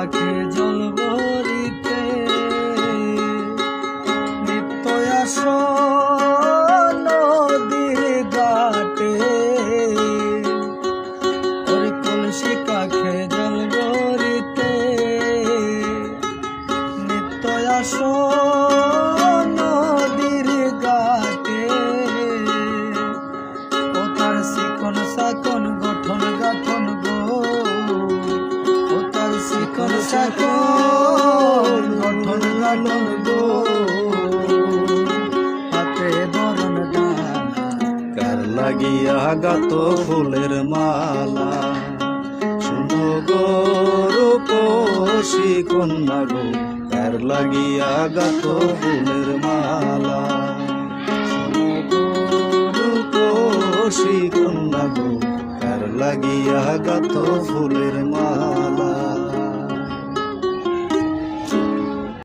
থাকে জলবরিতে নিত্য আস নদীর ঘাটে ওর কলসি কাখে জলবরিতে নিত্য আস চাকর লাগিয়া গাত ফুলের মালা। শুনো গো কন্যা গো, কার লাগিয়া গাত ফুলের মালা। কন্যা গো, কার লাগিয়া গাত ফুলের মালা।